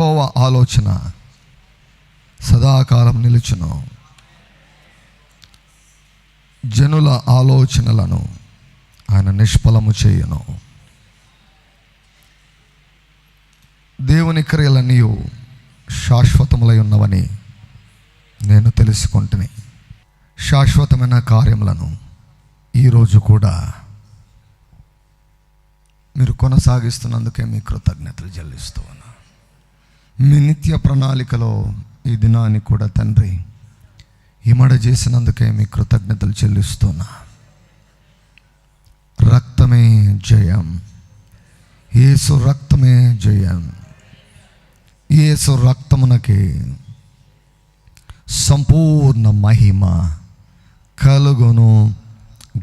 యహోవ ఆలోచన సదాకాలం నిలుచును. జనుల ఆలోచనలను ఆయన నిష్ఫలము చేయను. దేవుని క్రియలన్నీ శాశ్వతములై ఉన్నవని నేను తెలుసుకుంటుని. శాశ్వతమైన కార్యములను ఈరోజు కూడా మీరు కొనసాగిస్తున్నందుకే మీ కృతజ్ఞతలు చెల్లిస్తూ మీ నిత్య ప్రణాళికలో ఈ దినాన్ని కూడా తండ్రి ఇమడ చేసినందుకే మీ కృతజ్ఞతలు చెల్లిస్తున్నా. రక్తమే జయం. ఏసు రక్తమే జయం. ఏసు రక్తమునకి సంపూర్ణ మహిమ కలుగును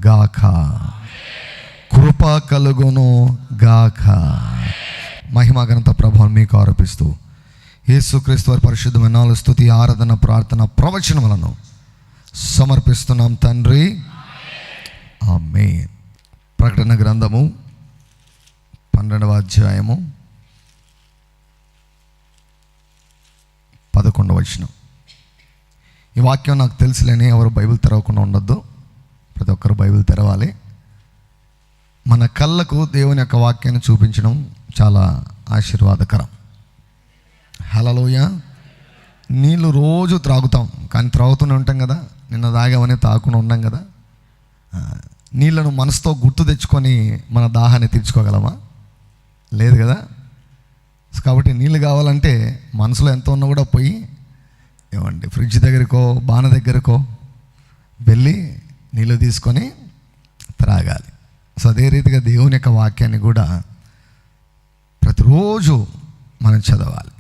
గాక. కృప కలుగును గాక. మహిమ ఘనత ప్రభావం మీకు ఆరోపిస్తూ యేసుక్రీస్తు వారి పరిశుద్ధమైన నాలుగు స్థుతి ఆరాధన ప్రార్థన ప్రవచనములను సమర్పిస్తున్నాం తండ్రి. ఆమె ప్రకటన గ్రంథము పన్నెండవ అధ్యాయము పదకొండవ వచనం. ఈ వాక్యం నాకు తెలుసులేని ఎవరు బైబిల్ తెరవకుండా ఉండొద్దు. ప్రతి ఒక్కరు బైబిల్ తెరవాలి. మన కళ్ళకు దేవుని యొక్క వాక్యాన్ని చూపించడం చాలా ఆశీర్వాదకరం. హలలోయ నీళ్ళు రోజు త్రాగుతాం కానీ త్రాగుతూనే ఉంటాం కదా. నిన్న తాగామని తాగకుండా ఉన్నాం కదా. నీళ్ళను నీళ్ళను మనసుతో గుర్తు తెచ్చుకొని మన దాహాన్ని తీర్చుకోగలమా? లేదు కదా. కాబట్టి నీళ్ళు కావాలంటే మనసులో ఎంత ఉన్నా కూడా పోయి ఏమండి ఫ్రిడ్జ్ దగ్గరకో బాణ దగ్గరకో వెళ్ళి నీళ్ళు తీసుకొని త్రాగాలి. సో అదే రీతిగా దేవుని యొక్క వాక్యాన్ని కూడా ప్రతిరోజు మనం చదవాలి.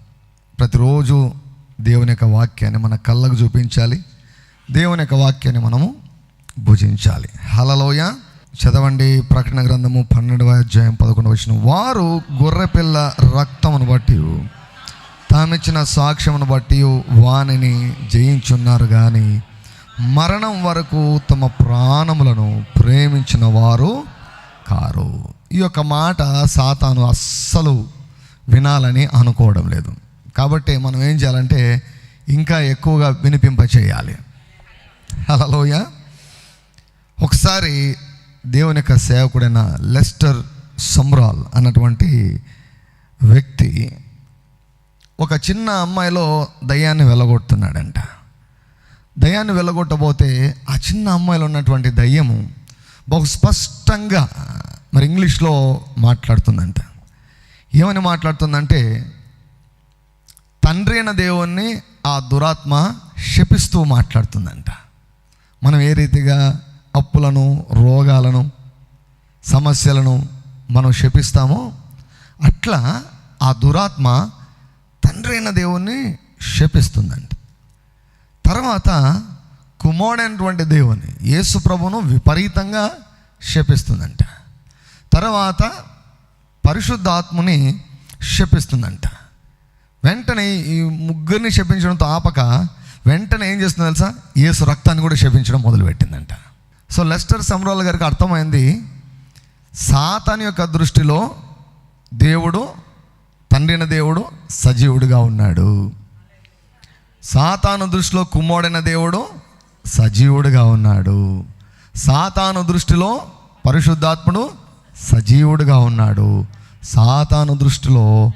ప్రతిరోజు దేవుని యొక్క వాక్యాన్ని మన కళ్ళకు చూపించాలి. దేవుని యొక్క వాక్యాన్ని మనము భుజించాలి. హలలోయ చదవండి ప్రకటన గ్రంథము పన్నెండవ అధ్యాయం పదకొండవ వచ్చిన వారు గొర్రెపిల్ల రక్తమును బట్టి తామిచ్చిన సాక్ష్యమును బట్టి వానిని జయించున్నారు కానీ మరణం వరకు తమ ప్రాణములను ప్రేమించిన వారు కారు. ఈ యొక్క మాట సాతాను అస్సలు వినాలని అనుకోవడం లేదు. కాబట్టి మనం ఏం చేయాలంటే ఇంకా ఎక్కువగా వినిపింప చేయాలి హలోయ ఒకసారి దేవుని యొక్క సేవకుడైన లెస్టర్ సమ్రాల్ అన్నటువంటి వ్యక్తి ఒక చిన్న అమ్మాయిలో దయ్యాన్ని వెళ్ళగొడుతున్నాడంట. దయ్యాన్ని వెళ్ళగొట్టబోతే ఆ చిన్న అమ్మాయిలో ఉన్నటువంటి దయ్యము బహు స్పష్టంగా మరి ఇంగ్లీష్లో మాట్లాడుతుందంట. ఏమని మాట్లాడుతుందంటే తండ్రి అయిన దేవుణ్ణి ఆ దురాత్మ శపిస్తూ మాట్లాడుతుందంట. మనం ఏ రీతిగా అప్పులను రోగాలను సమస్యలను మనం శపిస్తామో అట్లా ఆ దురాత్మ తండ్రి అయిన దేవుణ్ణి శపిస్తుందంట. తర్వాత కుమారుడైనటువంటి దేవుని యేసు ప్రభును విపరీతంగా శపిస్తుందంట. తర్వాత పరిశుద్ధాత్ముని శపిస్తుందంట. వెంటనే ఈ ముగ్గురిని శపించడంతో ఆపక వెంటనే ఏం చేస్తుందో తెలుసా? యేసు రక్తాన్ని కూడా శపించడం మొదలుపెట్టిందంట. సో లెస్టర్ సమరాల్ గారికి అర్థమైంది సాతాన్ యొక్క దృష్టిలో దేవుడు తండ్రిన దేవుడు సజీవుడిగా ఉన్నాడు. సాతాను దృష్టిలో కుమ్మోడైన దేవుడు సజీవుడిగా ఉన్నాడు. సాతాను దృష్టిలో పరిశుద్ధాత్ముడు సజీవుడిగా ఉన్నాడు. సాతాను దృష్టిలో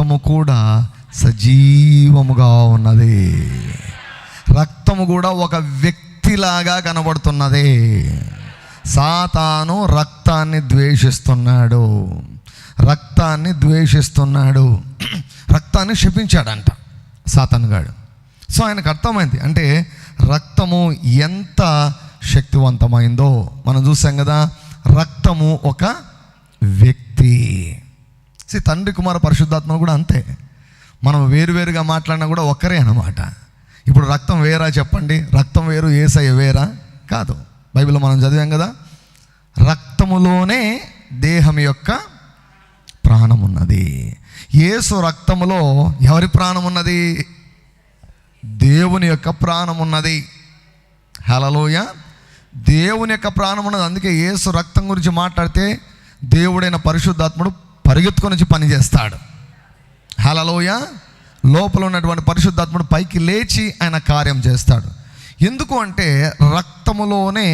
రక్తము కూడా సజీవముగా ఉన్నది. రక్తము కూడా ఒక వ్యక్తిలాగా కనబడుతున్నది. సాతాను రక్తాన్ని ద్వేషిస్తున్నాడు. రక్తాన్ని ద్వేషిస్తున్నాడు. రక్తాన్ని శపించాడంట సాతాను గాడు. సో ఆయనకు అర్థమైంది. అంటే రక్తము ఎంత శక్తివంతమైందో మనం చూసాం కదా రక్తము ఒక వ్యక్తి. సి తండ్రి కుమార పరిశుద్ధాత్మ కూడా అంతే. మనం వేరువేరుగా మాట్లాడినా కూడా ఒక్కరే అన్నమాట. ఇప్పుడు రక్తం వేరా చెప్పండి. రక్తం వేరు ఏసయ్య వేరా? కాదు. బైబిల్లో మనం చదివాం కదా రక్తములోనే దేహం యొక్క ప్రాణం ఉన్నది ఏసు రక్తములో ఎవరి ప్రాణం ఉన్నది దేవుని యొక్క ప్రాణం ఉన్నది హలలోయ దేవుని యొక్క ప్రాణం ఉన్నది అందుకే యేసు రక్తం గురించి మాట్లాడితే దేవుడైన పరిశుద్ధాత్ముడు పరిగెత్తుకొని వచ్చి పని చేస్తాడు. హలలోయ లోపల ఉన్నటువంటి పరిశుద్ధాత్ముడు పైకి లేచి ఆయన కార్యం చేస్తాడు. ఎందుకు అంటే రక్తములోనే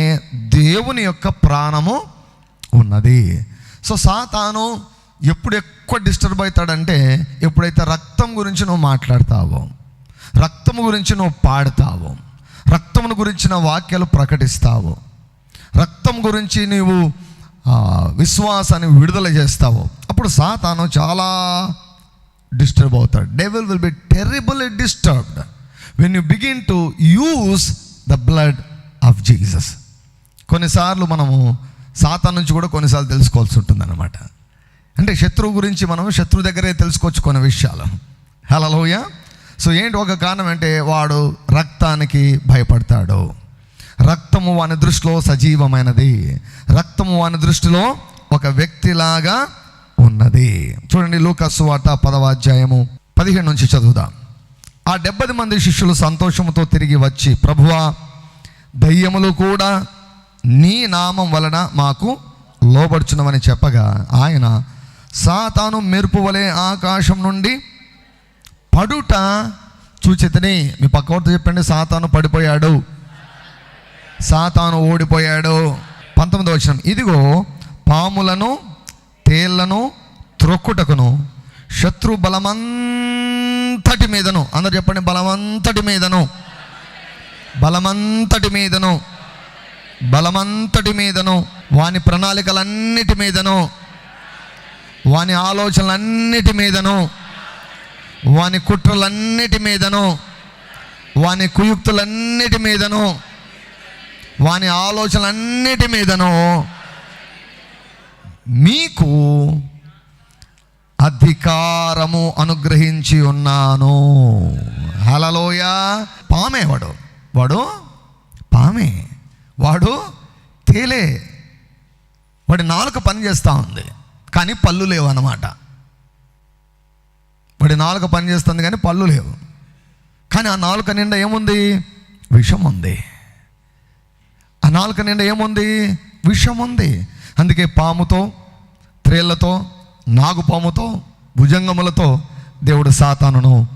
దేవుని యొక్క ప్రాణము ఉన్నది. సో సాతాను ఎప్పుడు ఎక్కువ డిస్టర్బ్ అవుతాడంటే ఎప్పుడైతే రక్తం గురించి నువ్వు మాట్లాడతావో రక్తము గురించి నువ్వు పాడతావో రక్తమును గురించిన వాక్యాలు ప్రకటిస్తావు రక్తం గురించి నీవు విశ్వాసాన్ని విడుదల చేస్తావు అప్పుడు సాతాను చాలా డిస్టర్బ్ అవుతాడు. Devil will be terribly disturbed when you begin to use the blood of Jesus కొన్నిసార్లు మనము సాతాన్ నుంచి కూడా కొన్నిసార్లు తెలుసుకోవాల్సి ఉంటుందన్నమాట. అంటే శత్రువు గురించి మనం శత్రువు దగ్గరే తెలుసుకోవచ్చు కొన్ని విషయాలు. హలోయ సో ఏంటి ఒక కారణం అంటే వాడు రక్తానికి భయపడతాడు. రక్తము వాని దృష్టిలో సజీవమైనది. రక్తము వాని దృష్టిలో ఒక వ్యక్తిలాగా ఉన్నది. చూడండి లూకస్సు వార్త పదవ అధ్యాయము పదిహేను నుంచి చదువుదాం. ఆ డెబ్బది మంది శిష్యులు సంతోషముతో తిరిగి వచ్చి ప్రభువా దయ్యములు కూడా నీ నామం వలన మాకు లోబడుచున్నామని చెప్పగా ఆయన సాతాను మెరుపు వలె ఆకాశం నుండి పడుట చూచితని. మీ పక్కవర్త చెప్పండి సాతాను పడిపోయాడు. సాతాను ఓడిపోయాడు. పంతొమ్మిది వచ్చిన ఇదిగో పాములను తేళ్ళను త్రొక్కుటకును శత్రు బలమంతటి మీదను. అందరు చెప్పండి బలమంతటి మీదను. బలమంతటి మీదను. బలమంతటి మీదను. వాని ప్రణాళికలన్నిటి మీదను. వాని ఆలోచనలన్నిటి మీదను. వాని కుట్రలన్నిటి మీదను. వాని కుయుక్తులన్నిటి మీదను. వాని ఆలోచనలన్నిటి మీదను. మీకు అధికారము అనుగ్రహించి ఉన్నాను. హలలోయ పామే వాడు. వాడు పామే. వాడు తేలే. వాడి నాలుక పని చేస్తూ ఉంది కానీ పళ్ళు లేవు అన్నమాట. వాడి నాలుక పని చేస్తుంది కానీ పళ్ళు లేవు. కానీ ఆ నాలుక నిండా ఏముంది? విషం ఉంది ఆ నాలుక నిండా ఏముంది? విషం ఉంది అందుకే పాముతో త్రేళ్ళతో నాగుపాముతో భుజంగములతో దేవుడు సాతానును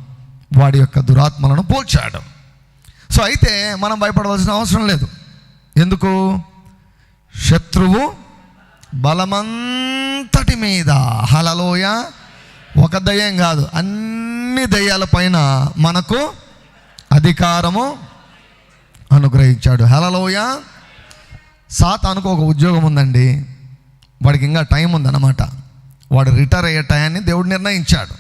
వాడి యొక్క దురాత్మలను పోల్చాడు. సో అయితే మనం భయపడవలసిన అవసరం లేదు. ఎందుకు? శత్రువు బలమంతటి మీద హలలోయ ఒక దయ్యం కాదు అన్ని దయ్యాల పైన మనకు అధికారము అనుగ్రహించాడు. హలలోయ సాతానుకు ఒక ఉద్యోగం ఉందండి. వాడికి ఇంకా టైం ఉందన్నమాట. వాడు రిటైర్ అయ్యే టయాన్ని దేవుడు నిర్ణయించాడు.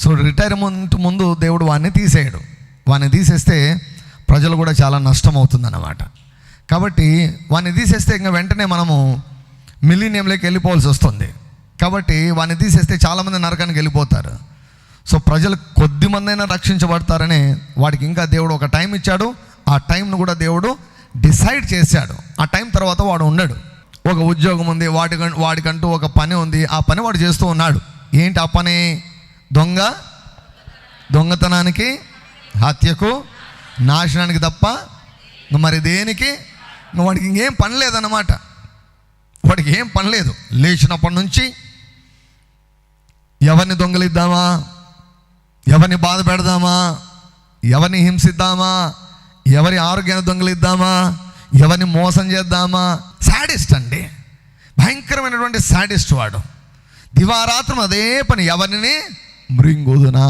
సో రిటైర్మెంట్ ముందు దేవుడు వాడిని తీసేయడు. వాడిని తీసేస్తే ప్రజలు కూడా చాలా నష్టం అవుతుందన్నమాట కాబట్టి వాడిని తీసేస్తే ఇంకా వెంటనే మనము మిలీనియంలోకి వెళ్ళిపోవాల్సి వస్తుంది. కాబట్టి వాడిని తీసేస్తే చాలామంది నరకానికి వెళ్ళిపోతారు. సో ప్రజలు కొద్ది మందైనా రక్షించబడతారని వాడికి ఇంకా దేవుడు ఒక టైం ఇచ్చాడు. ఆ టైంను కూడా దేవుడు డిసైడ్ చేశాడు. ఆ టైం తర్వాత వాడు ఉండడు ఒక ఉద్యోగం ఉంది వాడి వాడికంటూ ఒక పని ఉంది ఆ పని వాడు చేస్తూ ఉన్నాడు. ఏంటి ఆ పని? దొంగ? దొంగతనానికి? హత్యకు? నాశనానికి తప్ప? మరి దేనికి? వాడికి ఇంకేం పని లేదన్నమాట. వాడికి ఏం పని లేదు. లేచినప్పటి నుంచి ఎవరిని దొంగలిద్దామా? ఎవరిని బాధ పెడదామా? ఎవరిని హింసిద్దామా? ఎవరి ఆరోగ్యాన్ని దొంగలిద్దామా? ఎవరిని మోసం చేద్దామా? శాడిస్ట్ అండి. భయంకరమైనటువంటి శాడిస్ట్ వాడు. దివారాత్రం అదే పని ఎవరిని? మృంగుదునా?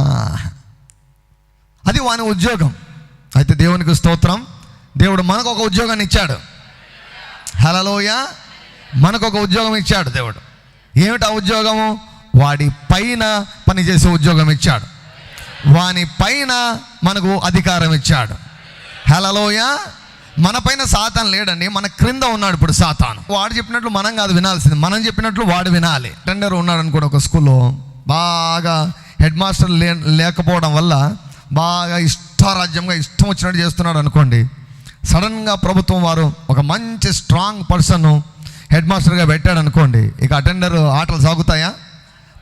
అది వాని ఉద్యోగం. అయితే దేవునికి స్తోత్రం. దేవుడు మనకు ఒక ఉద్యోగాన్ని ఇచ్చాడు. హలలోయ మనకు ఒక ఉద్యోగం ఇచ్చాడు దేవుడు. ఏమిటా ఉద్యోగము? వాడి పైన పనిచేసే ఉద్యోగం ఇచ్చాడు. వాని పైన మనకు అధికారం ఇచ్చాడు. హలలోయ మన పైన సాతాన్ లేడండి మన క్రింద ఉన్నాడు ఇప్పుడు సాతాను. వాడు చెప్పినట్లు మనం కాదు వినాల్సింది. మనం చెప్పినట్లు వాడు వినాలి. టెండర్ ఉన్నాడు అనుకోండి ఒక స్కూల్లో బాగా హెడ్ మాస్టర్ లే లేకపోవడం వల్ల బాగా ఇష్టారాజ్యంగా ఇష్టం వచ్చినట్టు చేస్తున్నాడు అనుకోండి. సడన్గా ప్రభుత్వం వారు ఒక మంచి స్ట్రాంగ్ పర్సన్ హెడ్ మాస్టర్గా పెట్టాడు అనుకోండి ఇక అటెండర్ ఆటలు సాగుతాయా?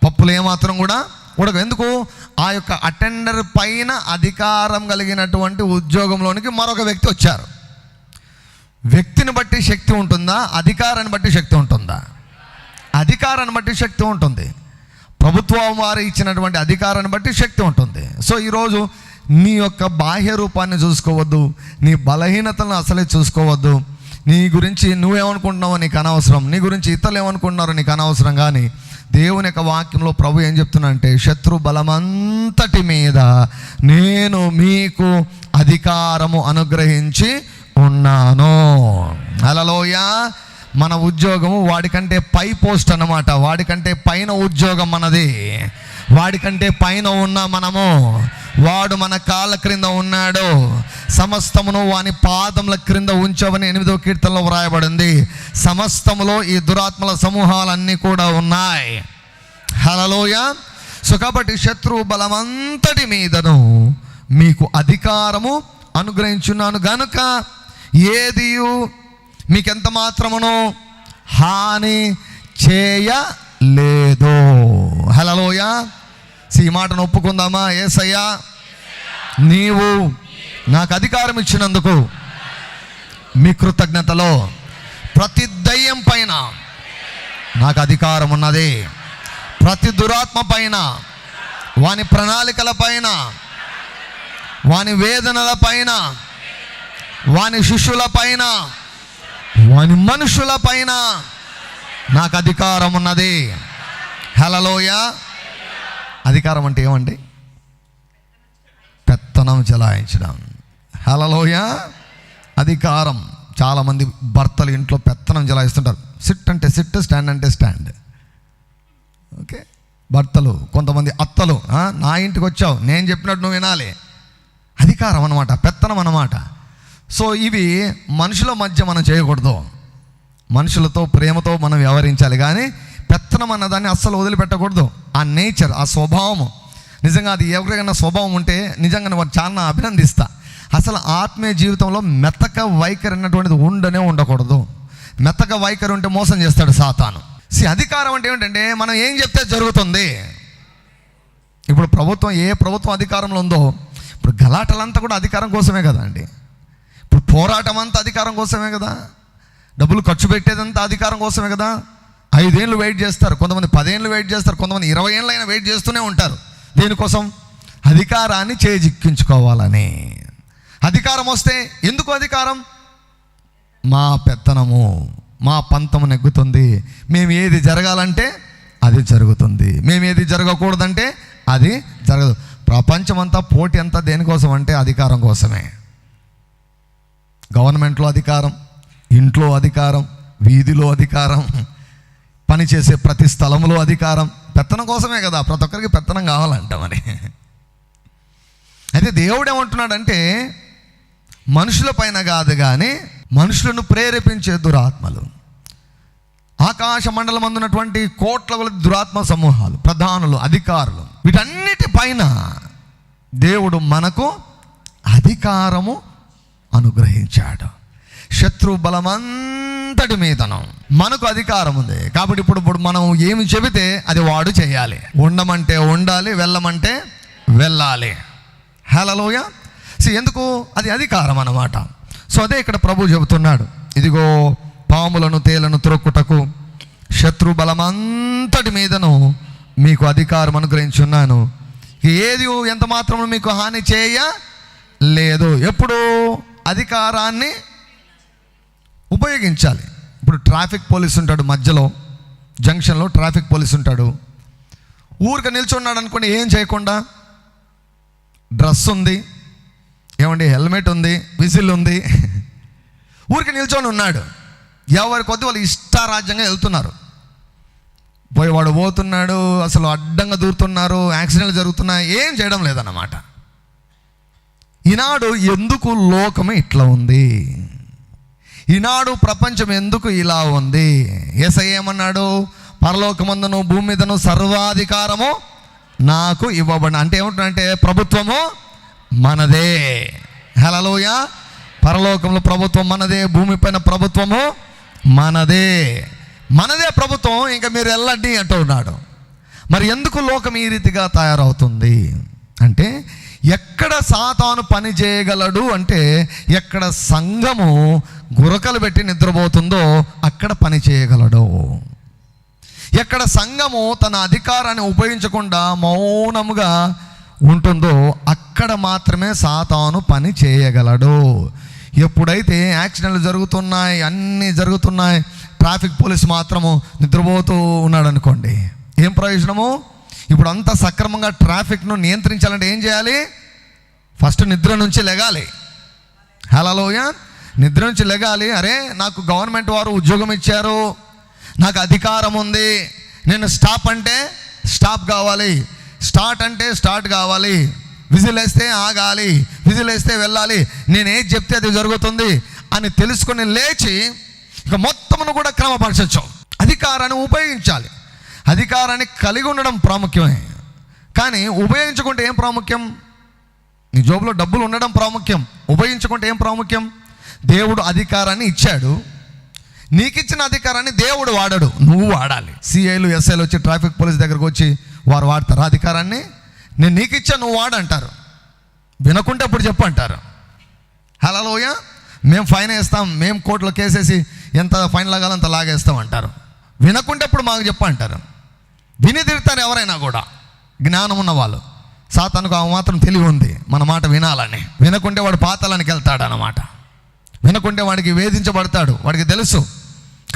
పప్పులు ఏమాత్రం కూడా ఉడక. ఎందుకు? ఆ యొక్క అటెండర్ పైన అధికారం కలిగినటువంటి ఉద్యోగంలోనికి మరొక వ్యక్తి వచ్చారు. వ్యక్తిని బట్టి శక్తి ఉంటుందా? అధికారాన్ని బట్టి శక్తి ఉంటుందా? అధికారాన్ని బట్టి శక్తి ఉంటుంది. ప్రభుత్వం వారు ఇచ్చినటువంటి అధికారాన్ని బట్టి శక్తి ఉంటుంది. సో ఈరోజు నీ యొక్క బాహ్య రూపాన్ని చూసుకోవద్దు నీ బలహీనతలను అసలే చూసుకోవద్దు. నీ గురించి నువ్వేమనుకుంటున్నావో నీకు అనవసరం నీ గురించి ఇతరులు ఏమనుకుంటున్నారో నీకు అనవసరం కానీ దేవుని యొక్క వాక్యంలో ప్రభు ఏం చెప్తున్నానంటే శత్రు బలమంతటి మీద నేను మీకు అధికారము అనుగ్రహించి ఉన్నాను. అలలోయ మన ఉద్యోగము వాడికంటే పై పోస్ట్ అన్నమాట. వాడికంటే పైన ఉద్యోగం మనది. వాడికంటే పైన ఉన్న మనము. వాడు మన కాళ్ళ క్రింద ఉన్నాడు. సమస్తమును వాని పాదముల క్రింద ఉంచవని ఎనిమిదవ కీర్తనలో వ్రాయబడింది. సమస్తములో ఈ దురాత్మల సమూహాలన్నీ కూడా ఉన్నాయి. హలలోయ సో కాబట్టి శత్రు బలమంతటి మీదను మీకు అధికారము అనుగ్రహించున్నాను గనుక ఏదియు మీకెంత మాత్రమును హాని చేయలేదు. హలలోయ ఈ మాటను ఒప్పుకుందామా? ఏసయ్యా. నీవు నాకు అధికారం ఇచ్చినందుకు మీ కృతజ్ఞతలో ప్రతి దయ్యం పైన నాకు అధికారం ఉన్నది. ప్రతి దురాత్మ పైన వాని ప్రణాళికల పైన వాని వేదనల పైన వాని శిష్యుల పైన వాని మనుషుల పైన నాకు అధికారం ఉన్నది. హలలోయ అధికారం అంటే ఏమండి? పెత్తనం చెలాయించడం. హలలోయ అధికారం. చాలామంది భర్తలు ఇంట్లో పెత్తనం జలాయిస్తుంటారు. సిట్ అంటే సిట్ స్టాండ్ అంటే స్టాండ్ ఓకే భర్తలు కొంతమంది అత్తలు నా ఇంటికి వచ్చావు నేను చెప్పినట్టు నువ్వు వినాలి. అధికారం అనమాట పెత్తనం అనమాట సో ఇవి మనుషుల మధ్య మనం చేయకూడదు. మనుషులతో ప్రేమతో మనం వ్యవహరించాలి. కానీ పెత్తనం అన్నదాన్ని అస్సలు వదిలిపెట్టకూడదు. ఆ నేచర్ ఆ స్వభావము. నిజంగా అది ఎవరికైనా స్వభావం ఉంటే నిజంగా వారు చాలా అభినందిస్తా. అసలు ఆత్మీయ జీవితంలో మెత్తక వైఖరి అన్నటువంటిది ఉండనే ఉండకూడదు. మెత్తక వైఖరి ఉంటే మోసం చేస్తాడు సాతాను. సి అధికారం అంటే ఏంటంటే మనం ఏం చెప్తే జరుగుతుంది. ఇప్పుడు ప్రభుత్వం ఏ ప్రభుత్వం అధికారంలో ఉందో ఇప్పుడు గలాటలంతా కూడా అధికారం కోసమే కదా అండి ఇప్పుడు పోరాటం అంతా అధికారం కోసమే కదా. డబ్బులు ఖర్చు పెట్టేదంతా అధికారం కోసమే కదా. ఐదేళ్ళు వెయిట్ చేస్తారు. కొంతమంది పదేళ్ళు వెయిట్ చేస్తారు. కొంతమంది ఇరవై ఏళ్ళు అయినా వెయిట్ చేస్తూనే ఉంటారు. దేనికోసం? అధికారాన్ని చేజిక్కించుకోవాలని. అధికారం వస్తే ఎందుకు అధికారం? మా పెత్తనము మా పంతము నెగ్గుతుంది. మేము ఏది జరగాలంటే అది జరుగుతుంది. మేము ఏది జరగకూడదంటే అది జరగదు. ప్రపంచమంతా పోటీ అంతా దేనికోసం అంటే అధికారం కోసమే. గవర్నమెంట్లో అధికారం ఇంట్లో అధికారం వీధిలో అధికారం పనిచేసే ప్రతి స్థలంలో అధికారం. పెత్తనం కోసమే కదా ప్రతి ఒక్కరికి పెత్తనం కావాలంట మరి. అయితే దేవుడు ఏమంటున్నాడంటే మనుషుల పైన కాదు కానీ మనుషులను ప్రేరేపించే దురాత్మలు. ఆకాశ మండలం అందున్నటువంటి కోట్ల కొలది దురాత్మ సమూహాలు ప్రధానులు అధికారులు వీటన్నిటి పైన దేవుడు మనకు అధికారము అనుగ్రహించాడు. శత్రు బలమంతటి మీదను మనకు అధికారం ఉంది. కాబట్టి ఇప్పుడు ఇప్పుడు మనం ఏమి చెబితే అది వాడు చేయాలి. ఉండమంటే ఉండాలి వెళ్ళమంటే వెళ్ళాలి. హలలోయ సో ఎందుకు? అది అధికారం అన్నమాట. సో అదే ఇక్కడ ప్రభు చెబుతున్నాడు. ఇదిగో పాములను తేలను త్రొక్కుటకు శత్రు బలమంతటి మీదను మీకు అధికారం అనుగ్రహించున్నాను. ఏది ఎంత మాత్రం మీకు హాని చేయ లేదు. ఎప్పుడు? అధికారాన్ని ఉపయోగించాలి. ఇప్పుడు ట్రాఫిక్ పోలీస్ ఉంటాడు మధ్యలో జంక్షన్లో ట్రాఫిక్ పోలీస్ ఉంటాడు. ఊరికి నిల్చున్నాడు అనుకోండి ఏం చేయకుండా? డ్రెస్ ఉంది ఏమండి? హెల్మెట్ ఉంది విజిల్ ఉంది. ఊరికి నిల్చొని ఉన్నాడు. ఎవరి కొద్ది వాళ్ళు ఇష్టారాజ్యంగా వెళ్తున్నారు. పోయి వాడు పోతున్నాడు అసలు అడ్డంగా దూరుతున్నారు యాక్సిడెంట్లు జరుగుతున్నాయి ఏం చేయడం లేదన్నమాట. ఈనాడు ఎందుకు లోకం ఇట్లా ఉంది? ఈనాడు ప్రపంచం ఎందుకు ఇలా ఉంది? ఏసై ఏమన్నాడు? పరలోకమందును భూమి మీదను సర్వాధికారము నాకు ఇవ్వబడిన అంటే ఏమంటున్నాడంటే ప్రభుత్వము మనదే. హలలోయ పరలోకంలో ప్రభుత్వం మనదే భూమిపైన ప్రభుత్వము మనదే. మనదే ప్రభుత్వం ఇంకా మీరు వెళ్ళండి అంటున్నాడు మరి ఎందుకు లోకం ఈ రీతిగా తయారవుతుంది? అంటే ఎక్కడ సాతాను పని చేయగలడు అంటే ఎక్కడ సంఘము గురకలు పెట్టి నిద్రపోతుందో అక్కడ పని చేయగలడు. ఎక్కడ సంఘము తన అధికారాన్ని ఉపయోగించకుండా మౌనముగా ఉంటుందో అక్కడ మాత్రమే సాతాను పని చేయగలడు. ఎప్పుడైతే యాక్సిడెంట్లు జరుగుతున్నాయి అన్నీ జరుగుతున్నాయి ట్రాఫిక్ పోలీస్ మాత్రము నిద్రపోతూ ఉన్నాడు అనుకోండి ఏం ప్రయోజనము? ఇప్పుడు అంతా సక్రమంగా ట్రాఫిక్ను నియంత్రించాలంటే ఏం చేయాలి? ఫస్ట్ నిద్ర నుంచి లెగాలి. హలోయ నిద్ర నుంచి లెగాలి. అరే నాకు గవర్నమెంట్ వారు ఉద్యోగం ఇచ్చారు. నాకు అధికారం ఉంది. నేను స్టాప్ అంటే స్టాప్ కావాలి. స్టార్ట్ అంటే స్టార్ట్ కావాలి. విజిల్ వేస్తే ఆగాలి విజిల్ వేస్తే వెళ్ళాలి నేనేది చెప్తే అది జరుగుతుంది అని తెలుసుకొని లేచి ఇక మొత్తమును కూడా క్రమపరచచ్చు. అధికారాన్ని ఉపయోగించాలి. అధికారాన్ని కలిగి ఉండడం ప్రాముఖ్యమే. కానీ ఉపయోగించుకుంటే ఏం ప్రాముఖ్యం? నీ జోబులో డబ్బులు ఉండడం ప్రాముఖ్యం. ఉపయోగించుకుంటే ఏం ప్రాముఖ్యం? దేవుడు అధికారాన్ని ఇచ్చాడు. నీకు ఇచ్చిన అధికారాన్ని దేవుడు వాడడు. నువ్వు వాడాలి. సిఐలు ఎస్ఐలు వచ్చి ట్రాఫిక్ పోలీస్ దగ్గరకు వచ్చి వారు వాడతారు అధికారాన్ని. నేను నీకు ఇచ్చా నువ్వు వాడంటారు వినకుంటే అప్పుడు చెప్పు అంటారు. హలోయ మేము ఫైన్ వేస్తాం మేము కోర్టులో కేసేసి ఎంత ఫైన్ లాగాలో అంత లాగేస్తాం అంటారు. వినకుంటే అప్పుడు మాకు చెప్పు అంటారు. విని తిరుగుతారు ఎవరైనా కూడా. జ్ఞానం ఉన్న వాళ్ళు సాతానుకు ఆ మాత్రం తెలివి ఉంది మన మాట వినాలని. వినకుంటే వాడు పాతలానికి వెళ్తాడు అన్నమాట వినకుంటే వాడికి వేధించబడతాడు వాడికి తెలుసు.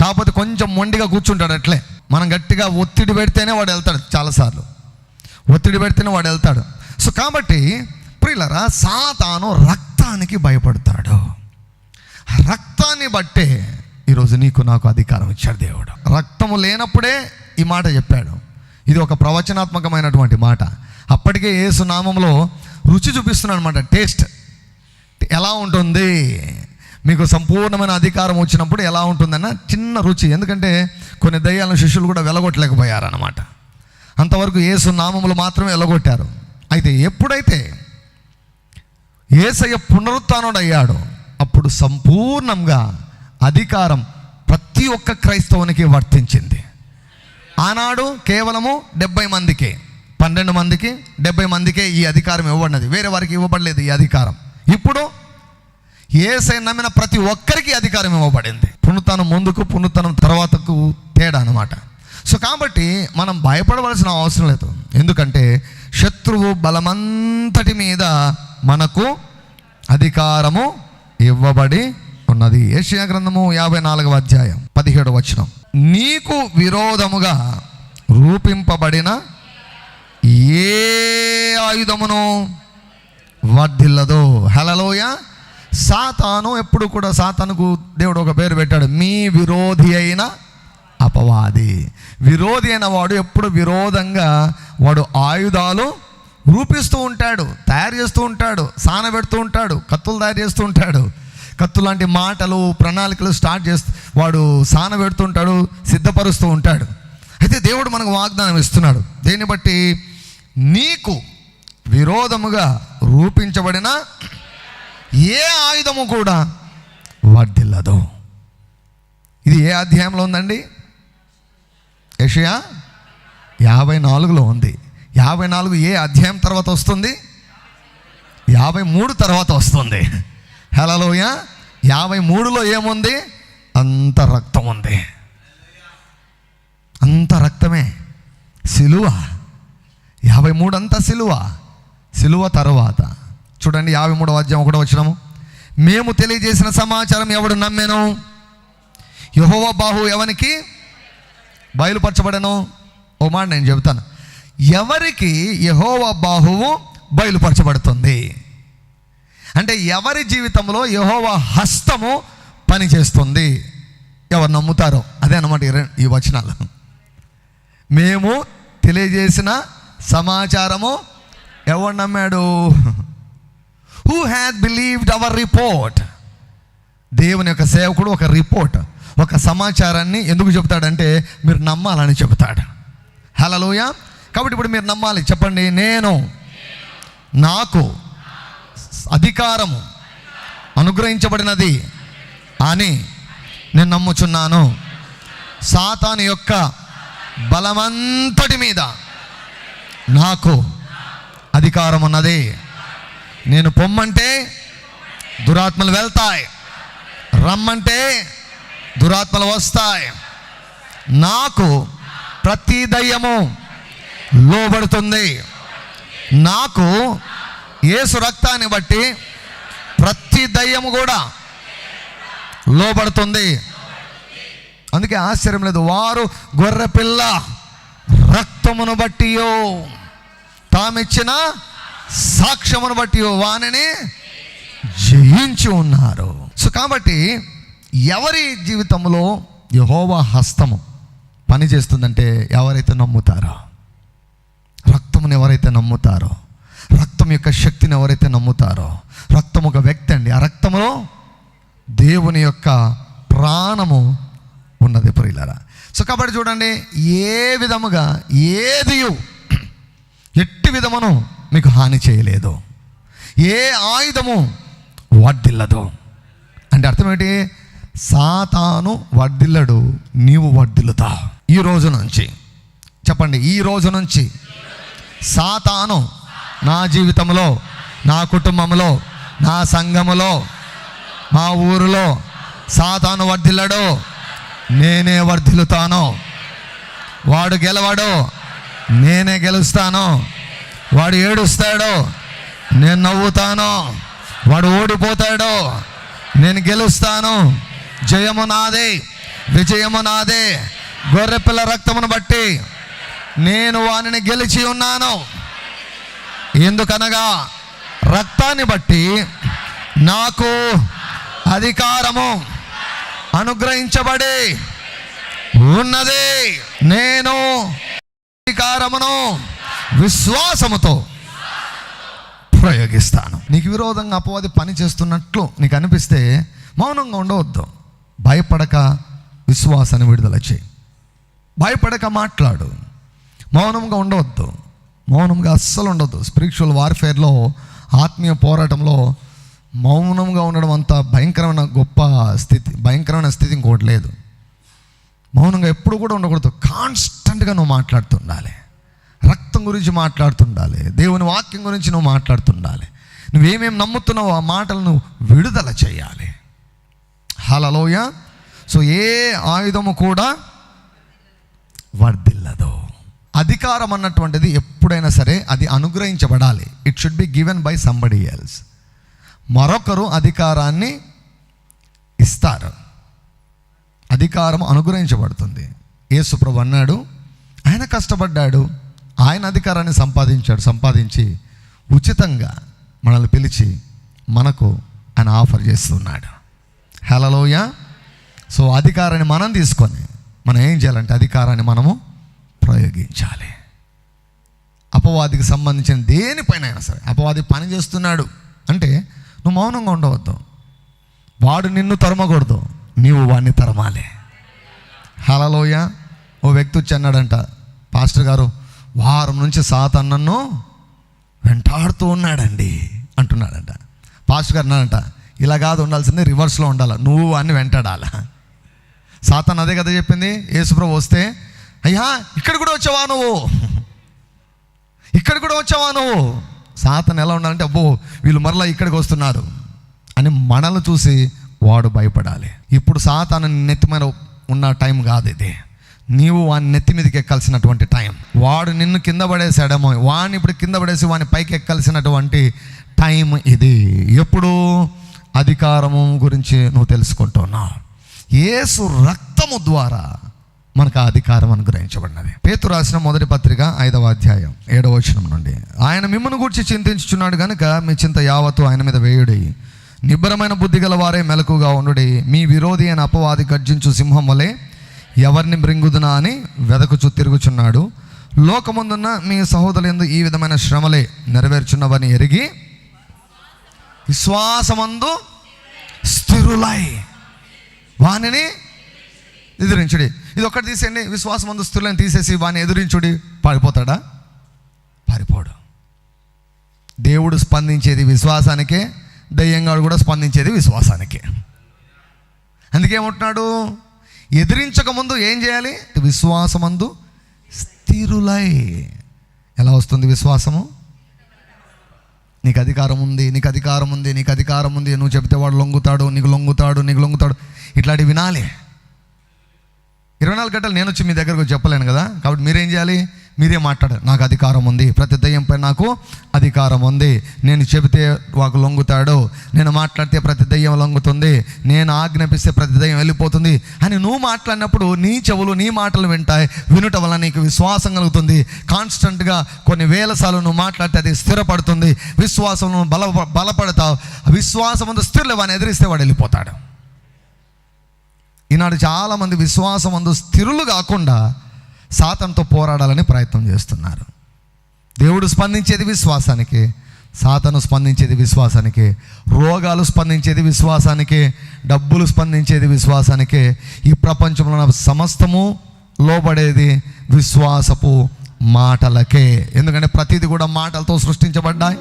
కాకపోతే కొంచెం మొండిగా కూర్చుంటాడు అట్లే. మనం గట్టిగా ఒత్తిడి పెడితేనే వాడు వెళ్తాడు చాలాసార్లు. ఒత్తిడి పెడితేనే వాడు వెళ్తాడు. సో కాబట్టి ప్రియులరా సాతాను రక్తానికి భయపడతాడు. రక్తాన్ని బట్టే ఈరోజు నీకు నాకు అధికారం ఇచ్చాడు దేవుడు. రక్తము లేనప్పుడే ఈ మాట చెప్పాడు. ఇది ఒక ప్రవచనాత్మకమైనటువంటి మాట. అప్పటికే యేసు నామంలో రుచి చూపిస్తున్నాడు అనమాట టేస్ట్. ఎలా ఉంటుంది? మీకు సంపూర్ణమైన అధికారం వచ్చినప్పుడు ఎలా ఉంటుందన్న చిన్న రుచి. ఎందుకంటే కొన్ని దయ్యాలను శిష్యులు కూడా వెలగొట్టలేకపోయారన్నమాట. అంతవరకు యేసు నామములు మాత్రమే వెలగొట్టారు అయితే ఎప్పుడైతే ఏసయ్య పునరుత్నుడు అయ్యాడు అప్పుడు సంపూర్ణంగా అధికారం ప్రతి ఒక్క క్రైస్తవునికి వర్తించింది. ఆనాడు కేవలము డెబ్బై మందికే పన్నెండు మందికి డెబ్బై మందికే ఈ అధికారం ఇవ్వబడినది. వేరే వారికి ఇవ్వబడలేదు ఈ అధికారం. ఇప్పుడు ఏసై నమ్మిన ప్రతి ఒక్కరికి అధికారం ఇవ్వబడింది. పునరుత్నం ముందుకు పునరుత్నం తర్వాతకు తేడా అనమాట సో కాబట్టి మనం భయపడవలసిన అవసరం లేదు. ఎందుకంటే శత్రువు బలమంతటి మీద మనకు అధికారము ఇవ్వబడి ఉన్నది. ఏషియా గ్రంథము యాభై నాలుగవ అధ్యాయం పదిహేడు వచనం. నీకు విరోధముగా రూపింపబడిన ఏ ఆయుధమును వర్ధిల్లదు? హలలోయ సాతాను ఎప్పుడు కూడా సాతానుకు దేవుడు ఒక పేరు పెట్టాడు. మీ విరోధి అయిన అపవాది విరోధి అయిన వాడు ఎప్పుడు విరోధంగా వాడు ఆయుధాలు రూపిస్తూ ఉంటాడు తయారు చేస్తూ ఉంటాడు సానబెడుతూ ఉంటాడు కత్తులు తయారు చేస్తూ ఉంటాడు. కత్తు లాంటి మాటలు ప్రణాళికలు స్టార్ట్ చేస్తూ వాడు సానబెడుతూ ఉంటాడు సిద్ధపరుస్తూ ఉంటాడు. అయితే దేవుడు మనకు వాగ్దానం ఇస్తున్నాడు. దేన్ని బట్టి? నీకు విరోధముగా రూపించబడిన ఏ ఆయుధము కూడా వర్ధిల్లదు ఇది ఏ అధ్యాయంలో ఉందండి? యషయా యాభై నాలుగులో ఉంది. యాభై నాలుగు ఏ అధ్యాయం తర్వాత వస్తుంది? యాభై మూడు తర్వాత వస్తుంది. హలోయ యాభై మూడులో ఏముంది? అంత రక్తం ఉంది. అంత రక్తమే. సిలువ. యాభై మూడు అంతా సిలువ. సిలువ తర్వాత. చూడండి యాభై మూడవ అధ్యాయం ఒకటో వచ్చినాము మేము తెలియజేసిన సమాచారం ఎవడు నమ్మెను? యహోవ బాహు ఎవనికి? బయలుపరచబడను? ఓ మాట నేను చెబుతాను. ఎవరికి యహోవ బాహువు బయలుపరచబడుతుంది? అంటే ఎవరి జీవితంలో యహోవ హస్తము పనిచేస్తుంది? ఎవరు నమ్ముతారో? అదే అనమాట ఈ ఈ వచనాలు. మేము తెలియజేసిన సమాచారము ఎవరు నమ్మాడు? Who had believed our report దేవుని యొక్క సేవకుడు ఒక రిపోర్ట్. ఒక సమాచారాన్ని ఎందుకు చెప్తాడంటే మీరు నమ్మాలని చెబుతాడు. హలోయ కాబట్టి ఇప్పుడు మీరు నమ్మాలి. చెప్పండి నేను నాకు అధికారము అనుగ్రహించబడినది అని నేను నమ్ముచున్నాను. సాతాను యొక్క బలమంతటి మీద నాకు అధికారం ఉన్నది. నేను పొమ్మంటే దురాత్మలు వెళ్తాయి. రమ్మంటే దురాత్మలు వస్తాయి. నాకు ప్రతి దయ్యము లోబడుతుంది. నాకు యేసు రక్తాన్ని బట్టి ప్రతి దయ్యము కూడా లోబడుతుంది. అందుకే ఆశ్చర్యం లేదు. వారు గొర్రె పిల్ల రక్తమును బట్టియో తామిచ్చిన సాక్ష్యమును బట్టియో వాణిని జయించి ఉన్నారు. సో కాబట్టి ఎవరి జీవితంలో యహోవా హస్తము పనిచేస్తుందంటే ఎవరైతే నమ్ముతారో? రక్తమును ఎవరైతే నమ్ముతారో? రక్తం యొక్క శక్తిని ఎవరైతే నమ్ముతారో? రక్తం ఒక వ్యక్తి అండి. ఆ రక్తంలో దేవుని యొక్క ప్రాణము ఉన్నది ప్రియులరా. సో కాబట్టి చూడండి ఏ విధముగా ఏది ఎట్టి విధమును మీకు హాని చేయలేదు. ఏ ఆయుధము వడ్డిల్లదు అంటే అర్థం ఏంటి సాతాను వడ్డిల్లడు నీవు వడ్డిల్లుతా. ఈ రోజు నుంచి. చెప్పండి ఈ రోజు నుంచి. సాతాను నా జీవితంలో నా కుటుంబంలో నా సంఘములో మా ఊరిలో సాతాను వర్ధిల్లడు నేనే వర్ధిల్లుతాను వాడు గెలవాడు నేనే గెలుస్తాను. వాడు ఏడుస్తాడు నేను నవ్వుతాను. వాడు ఓడిపోతాడు నేను గెలుస్తాను. జయము నాదే విజయము నాదే గొర్రెపిల్ల రక్తమును బట్టి నేను వానిని గెలిచి ఉన్నాను. ఎందుకనగా రక్తాన్ని బట్టి నాకు అధికారము అనుగ్రహించబడి ఉన్నది. నేను అధికారమును విశ్వాసముతో ప్రయోగిస్తాను. నీకు విరోధంగా అపవాది పని చేస్తున్నట్లు నీకు అనిపిస్తే మౌనంగా ఉండవద్దు. భయపడక విశ్వాసాన్ని విడుదల చేయి. భయపడక మాట్లాడు. మౌనంగా ఉండవద్దు. మౌనంగా అస్సలు ఉండొద్దు. స్పిరిచువల్ వార్ఫేర్లో ఆత్మీయ పోరాటంలో మౌనంగా ఉండడం అంత భయంకరమైన గొప్ప స్థితి భయంకరమైన స్థితి ఇంకోటి లేదు. మౌనంగా ఎప్పుడు కూడా ఉండకూడదు. కాన్స్టెంట్గా నువ్వు మాట్లాడుతుండాలి. రక్తం గురించి మాట్లాడుతుండాలి. దేవుని వాక్యం గురించి నువ్వు మాట్లాడుతుండాలి. నువ్వేమేమి నమ్ముతున్నావో ఆ మాటలను విడుదల చేయాలి. హలలోయ సో ఏ ఆయుధము కూడా వర్ధిల్లదు. అధికారం అన్నటువంటిది ఎప్పుడైనా సరే అది అనుగ్రహించబడాలి. It should be given by somebody else మరొకరు అధికారాన్ని ఇస్తారు. అధికారం అనుగ్రహించబడుతుంది. యేసుప్రభు అన్నాడు ఆయన కష్టపడ్డాడు. ఆయన అధికారాన్ని సంపాదించాడు సంపాదించి ఉచితంగా మనల్ని పిలిచి మనకు ఆయన ఆఫర్ చేస్తున్నాడు. హలలోయ సో అధికారాన్ని మనం తీసుకొని మనం ఏం చేయాలంటే అధికారాన్ని మనము ప్రయోగించాలి. అపవాదికి సంబంధించిన దేనిపైన అయినా సరే అపవాది పని చేస్తున్నాడు అంటే నువ్వు మౌనంగా ఉండవద్దు. వాడు నిన్ను తరమకూడదు నీవు వాడిని తరమాలి. హలలోయ ఓ వ్యక్తి వచ్చి అన్నాడంట పాస్టర్ గారు వారం నుంచి సాతాన్ నన్ను వెంటాడుతూ ఉన్నాడండి అంటున్నాడంట. పాస్టర్ గారు అన్నాడంట ఇలా కాదు ఉండాల్సింది రివర్స్లో ఉండాలి. నువ్వు అని వెంటాడాలా. సాతాన్ అదే కదా చెప్పింది? యేసుప్రభు వస్తే అయ్యా ఇక్కడ కూడా వచ్చావా నువ్వు? ఇక్కడ కూడా వచ్చావా నువ్వు? సాతన్ ఎలా ఉండాలంటే అబ్బో వీళ్ళు మరలా ఇక్కడికి వస్తున్నారు. అని మనల్ని చూసి వాడు భయపడాలి. ఇప్పుడు సాతాను నెత్తి మీద ఉన్న టైం కాదు ఇది. నీవు వాని నెత్తి మీదకి ఎక్కాల్సినటువంటి టైం. వాడు నిన్ను కింద పడేసాడేమో వాడిని ఇప్పుడు కింద పడేసి వాని పైకి ఎక్కాల్సినటువంటి టైం ఇది. ఎప్పుడు? అధికారము గురించి నువ్వు తెలుసుకుంటున్నావు యేసు రక్తము ద్వారా మనకు ఆ అధికారం అనుగ్రహించబడినది. పేతు రాసిన మొదటి పత్రిక ఐదవ అధ్యాయం ఏడవ వచనం నుండి. ఆయన మిమ్మల్ని గురించి చింతించుచున్నాడు కనుక మీ చింత యావత్తు ఆయన మీద వేయుడి. నిబ్బరమైన బుద్ధి గల వారే మెలకుగా ఉండుడి. మీ విరోధి అయిన అపవాది గర్జించు సింహం వలె ఎవరిని మృంగుదునా అని వెదకుచు తిరుగుచున్నాడు. లోకముందున్న మీ సహోదరులందు ఈ విధమైన శ్రమలే నెరవేర్చున్నవని ఎరిగి విశ్వాసమందు స్థిరులై. వానిని ఎదిరించుడి. ఇది ఒకటి తీసేయండి. విశ్వాసమందు స్థిరులను తీసేసి వాని ఎదిరించుడి. పారిపోతాడా? పారిపోడు. దేవుడు స్పందించేది విశ్వాసానికే దయ్యంగాడు కూడా స్పందించేది విశ్వాసానికే. అందుకేమంటున్నాడు ఎదిరించక ముందు ఏం చేయాలి? విశ్వాసమందు స్థిరులై. ఎలా వస్తుంది విశ్వాసము? నీకు అధికారం ఉంది నీకు అధికారం ఉంది నీకు అధికారం ఉంది నువ్వు చెప్తే వాడు లొంగుతాడు నీకు లొంగుతాడు నీకు లొంగుతాడు. ఇట్లాంటివి వినాలి. ఇరవై నాలుగు గంటలు నేను వచ్చి మీ దగ్గరకు చెప్పలేను కదా? కాబట్టి మీరేం చేయాలి? మీరే మాట్లాడారు నాకు అధికారం ఉంది. ప్రతి దయ్యంపై నాకు అధికారం ఉంది. నేను చెబితే వాకు లొంగుతాడు. నేను మాట్లాడితే ప్రతి దయ్యం లొంగుతుంది. నేను ఆజ్ఞాపిస్తే ప్రతి దయ్యం వెళ్ళిపోతుంది. అని నువ్వు మాట్లాడినప్పుడు నీ చెవులు నీ మాటలు వింటాయి. వినుట వల్ల నీకు విశ్వాసం కలుగుతుంది. కాన్స్టెంట్గా కొన్ని వేల సార్లు నువ్వు మాట్లాడితే అది స్థిరపడుతుంది. విశ్వాసం నువ్వు బల బలపడతావు. విశ్వాసం అందు స్థిరలు వాడిని ఎదిరిస్తే వాడు వెళ్ళిపోతాడు. ఈనాడు చాలామంది విశ్వాసం అందు స్థిరులు కాకుండా సాతంతో పోరాడాలని ప్రయత్నం చేస్తున్నారు. దేవుడు స్పందించేది విశ్వాసానికి సాతను స్పందించేది విశ్వాసానికి రోగాలు స్పందించేది విశ్వాసానికి డబ్బులు స్పందించేది విశ్వాసానికే ఈ ప్రపంచంలో సమస్తము లోబడేది విశ్వాసపు మాటలకే. ఎందుకంటే ప్రతిదీ కూడా మాటలతో సృష్టించబడ్డాయి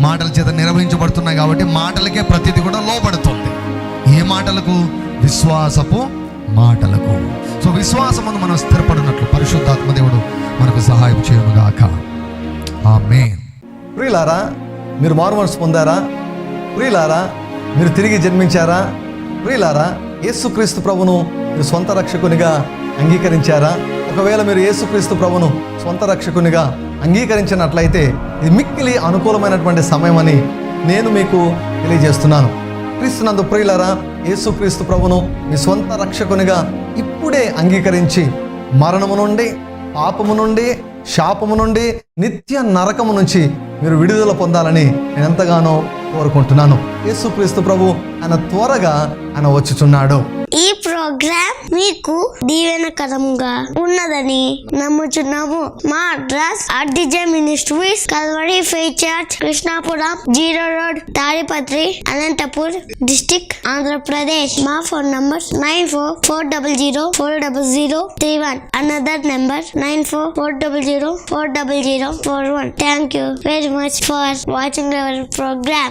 మాటల చేత నిర్వహించబడుతున్నాయి కాబట్టి మాటలకే ప్రతిదీ కూడా లోబడుతుంది. ఏ మాటలకు? విశ్వాసపు మాటలకు. సో విశ్వాసం మనం స్థిరపడినట్లు పరిశుద్ధాత్మ దేవుడు మనకు సహాయం చేయనుగాక. ఆమేన్. ప్రియులారా మీరు మార్మల్స్ పొందారా? ప్రియులారా మీరు తిరిగి జన్మించారా? ప్రియులారా యేసుక్రీస్తు ప్రభును మీరు సొంత రక్షకునిగా అంగీకరించారా? ఒకవేళ మీరు యేసుక్రీస్తు ప్రభును సొంత రక్షకునిగా అంగీకరించినట్లయితే ఇది మిక్కిలి అనుకూలమైనటువంటి సమయం అని నేను మీకు తెలియజేస్తున్నాను. క్రీస్తునందు ప్రియులారా యేసుక్రీస్తు ప్రభును మీ సొంత రక్షకునిగా ఇప్పుడే అంగీకరించి మరణము నుండి పాపము నుండి శాపము నుండి నిత్య నరకము నుంచి మీరు విడుదల పొందాలని నేను ఎంతగానో కోరుకుంటున్నాను. యేసుక్రీస్తు ప్రభు ఆయన త్వరగా ఆయన వచ్చుచున్నాడు. ఈ ప్రోగ్రాం మీకు దీవెనకరంగా ఉన్నదని నమ్ముచున్నాము. మా అడ్రస్ ఆర్డిజే మినిస్ట్రీస్ కల్వరి ఫే church Krishnapuram zero road Tadipatri Anantapur district Andhra Pradesh. మా phone number nine four four double zero four double zero three one. Another number nine four four double zero four double zero four one. Thank you very much for watching our program